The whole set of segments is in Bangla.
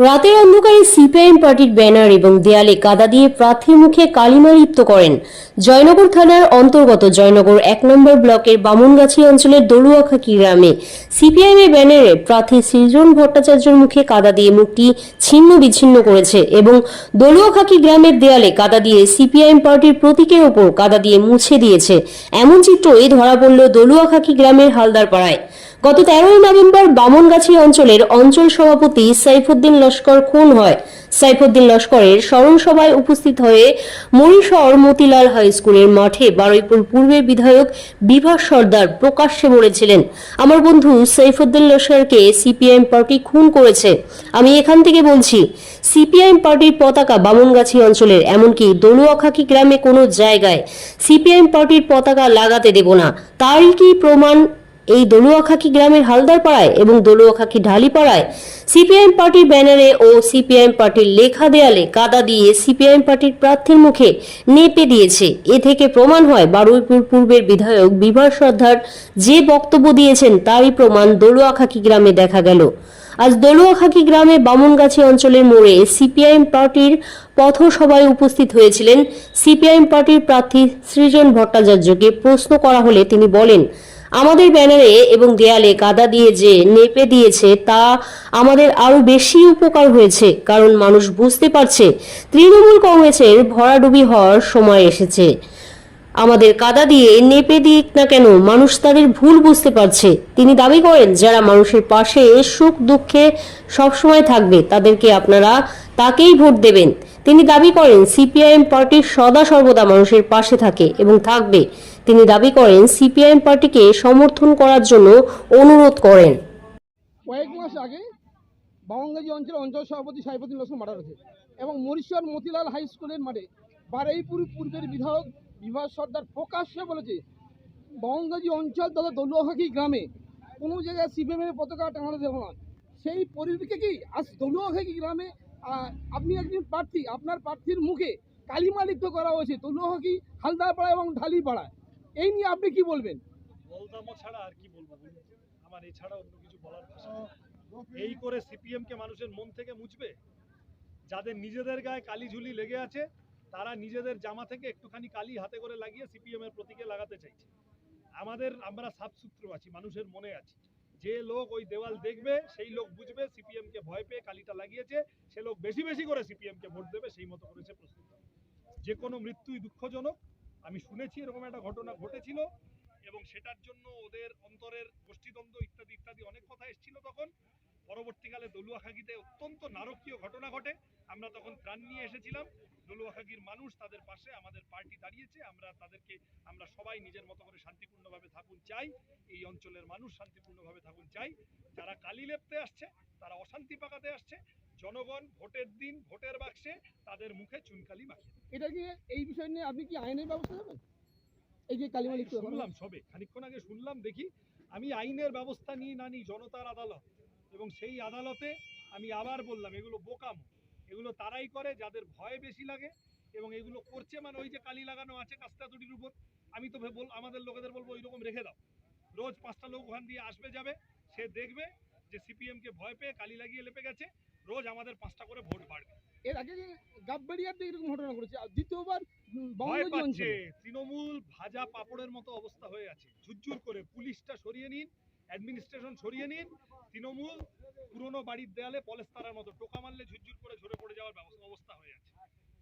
রাতের অন্ধকারে সিপিআইএম পার্টির ব্যানার এবং দেয়ালে কাদা দিয়ে প্রার্থীর মুখে কালিমা লিপ্ত করেন জয়নগর থানার অন্তর্গত জয়নগর এক নম্বর ব্লকের বামুনগাছি অঞ্চলের দলুয়াখাকি গ্রামে সিপিআইএম এর ব্যানারে প্রার্থী সৃজন ভট্টাচার্যের মুখে কাদা দিয়ে মুখটি ছিন্ন বিচ্ছিন্ন করেছে এবং দলুয়াখাকি গ্রামের দেয়ালে কাদা দিয়ে সিপিআইএম পার্টির প্রতীকের ওপর কাদা দিয়ে মুছে দিয়েছে। এমন চিত্রই ধরা পড়ল দলুয়াখাকি গ্রামের হালদার পাড়ায় গত তেরোই নভেম্বর বামনগাছি অঞ্চলের অঞ্চল সভাপতি সাইফুদ্দিন লস্কর খুন হয়। সাইফুদ্দিন লস্করের স্মরণ সভায় উপস্থিত হয়ে মরিশহর মতিলাল হাই স্কুলের মাঠে বারুইপুর পূর্বের বিধায়ক বিভাস সর্দার প্রকাশ্যে বলেছিলেন আমার বন্ধু সাইফুদ্দিন লস্করকে সিপিআইএম পার্টি খুন করেছে। আমি এখান থেকে বলছি, সিপিআইএম পার্টির পতাকা বামনগাছি অঞ্চলের, এমনকি দলুয়াখাকি গ্রামে কোনো জায়গায় সিপিআইএম পার্টির পতাকা লাগাতে দেব না। তারই কি প্রমাণ? এই দলুয়াখাকি গ্রামের হালদার পাড়ায় এবং দলুয়াখাকি ঢালিপাড়ায় সিপিআইএম পার্টির ব্যানারে ও সিপিআইএম পার্টির লেখা দেয়ালে কাদা দিয়ে সিপিআইএম পার্টির প্রার্থীর মুখে নেপে দিয়েছে। এ থেকে প্রমাণ হয় বারুইপুর পূর্বের বিধায়ক বিভাস সর্দার যে বক্তব্য দিয়েছেন তারই প্রমাণ দলুয়াখাকি গ্রামে দেখা গেল। আজ দলুয়াখাকি গ্রামে বামনগাছি অঞ্চলের মোড়ে সিপিআইএম পার্টির পথসভায় উপস্থিত হয়েছিলেন সিপিআইএম পার্টির প্রার্থী সৃজন ভট্টাচার্যকে প্রশ্ন করা হলে তিনি বলেন আমাদের ব্যানারে এবং দেয়ালে কাদা দিয়ে যে নেপে দিয়েছে, তা আমাদের আরও বেশি উপকার হয়েছে, কারণ মানুষ বুঝতে পারছে, তৃণমূল কংগ্রেসের ভরাডুবি হওয়ার সময় এসেছে। আমাদের কাদা দিয়ে নেপে দিক না কেন, মানুষ তাদের ভুল বুঝতে পারছে। তিনি দাবি করেন, যারা মানুষের পাশে সুখ দুঃখে সবসময় থাকবে, তাদেরকে আপনারা তাকেই ভোট দেবেন। তিনি দাবি করেন, সিপিআইএম পার্টি সদা সর্বদা মানুষের পাশে থাকে এবং থাকবে। তিনি দাবি করেন, সিপিআইএম পার্টিকে সমর্থন করার জন্য অনুরোধ করেন। কয়েক মাস আগে অঞ্চলের অঞ্চল সভাপতি সাইফুদ্দিন মারা হয়েছে এবং মরিশ্বর মতিলাল হাই স্কুলের মাঠে বারুইপুর পূর্বের বিধায়ক বিভাস সর্দার প্রকাশ্যে বলেছে বামনগাজী অঞ্চল তথা দলুয়াখাকি গ্রামে কোনো জায়গায় সিপিএমের পতাকা টাঙানো দেবো না। সেই পরিপ্রেক্ষিতে কি আজ দলুয়াখাকি গ্রামে আপনি একজন প্রার্থী, আপনার প্রার্থীর মুখে কালিমা লিপ্ত করা হয়েছে দলুয়াখাকি হালদারপাড়া এবং ঢালিপাড়ায় এই নিয়ে আপনি কি বলবেন? ছাড়া আর কি বলব আমার এছাড়া অন্য কিছু বলার এই করে সিপিএম কে মানুষের মন থেকে মুছবে? যাদের নিজেদের গায়ে কালি ঝুলি লেগে আছে তারা নিজেদের জামা থেকে একটুখানি কালি হাতে করে লাগিয়ে সিপিএম এর প্রতীকে লাগাতে চাইছে আমাদের, আমরা সাফসূত্র আছি, মানুষের মনে আছি যে লোক ওই দেওয়াল দেখবে, সেই লোক বুঝবে, সিপিএম কে ভয় পেয়ে কালিটা লাগিয়েছে, সে লোক বেশি বেশি করে সিপিএম কে ভোট দেবে, সেই মতো করেছে প্রস্তুত। যে কোনো মৃত্যুই দুঃখজনক, আমি শুনেছি এরকম একটা ঘটনা ঘটেছিল, এবং সেটার জন্য ওদের অন্তরের গোষ্ঠীদ্বন্দ্ব ইত্যাদি অনেক কথা এসেছিল তখন পরবর্তীকালে দলুয়াখাগিতে অত্যন্ত নারকীয় ঘটনা ঘটে। আমরা তখন ত্রাণ নিয়ে এসেছিলাম। দলুয়াখাগির মানুষ তাদের পাশে আমাদের পার্টি দাঁড়িয়েছে। আমরা তাদেরকে আমরা সবাই নিজের মতো করে শান্তিপূর্ণভাবে থাকুন চাই। এই অঞ্চলের মানুষ শান্তিপূর্ণভাবে থাকুন চাই। যারা কালি লেপতে আসছে তারা অশান্তি পাকাতে আসছে। জনগণ ভোটের দিন ভোটের বাক্সে তাদের মুখে চুনকালি মাখিয়ে এটা কি এই বিষয় নিয়ে আপনি কি আইনের ব্যবস্থা নেবেন? এই যে কালিমা। শুনলাম সবে। খানিকক্ষণ আগে শুনলাম দেখি আমি আইনের ব্যবস্থা নিয়ে না নিই জনতার আদালত। এবং সেই আদালতে আমি আবার বললাম এগুলো বোকাম। এগুলো তারাই করে যাদের ভয় বেশি লাগে এবং এগুলো করছে মানে ওই যে কালি লাগানো আছে কাস্তা তুটির উপর। আমি তো বল আমাদের লোকেদের বলব ওই রকম রেখে দাও। রোজ পাঁচটা লোক ওখান দিয়ে আসবে যাবে সে দেখবে যে সিপিএম কে ভয় পেয়ে কালি লাগিয়ে লেপে গেছে রোজ আমাদের পাঁচটা করে ভোট বাড়বে। এর আগে গাববাড়িয়াতে এরকম ঘটনা ঘটেছে দ্বিতীয়বার তৃণমূল ভাজা পাপড়ের মতো অবস্থা হয়ে আছে। ঝুরঝুর করে পুলিশটা সরিয়ে নিন অ্যাডমিনিস্ট্রেশন সরিয়ে নিন তৃণমূল পুরনো বাড়ির দেয়ালে পলেস্তারার মতো টোকা মারলে ঝুরঝুর করে ঝরে পড়ে যাওয়ার অবস্থা হয়ে আছে।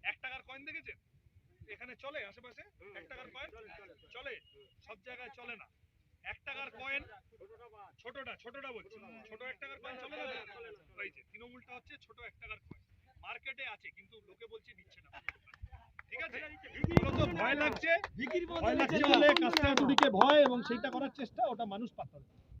এক টাকার কয়েন দেখেছেন? এখানে চলে আশেপাশে? এক টাকার কয়েন চলে। সব জায়গায় চলে না। এক টাকার কয়েন ছোটটা ছোটটা বলছি। ছোট এক টাকার কয়েন চলে না? ওই যে তৃণমূলটা হচ্ছে ছোট এক টাকার কয়েন মার্কেটে আছে কিন্তু লোকে বলছে দিচ্ছে না। ঠিক আছে? মূলত ভয় লাগছে। ভয় লাগছে বলে কাস্টামারকে ভয় এবং সেইটা করার চেষ্টা ওটা মানুষ পাত্তা।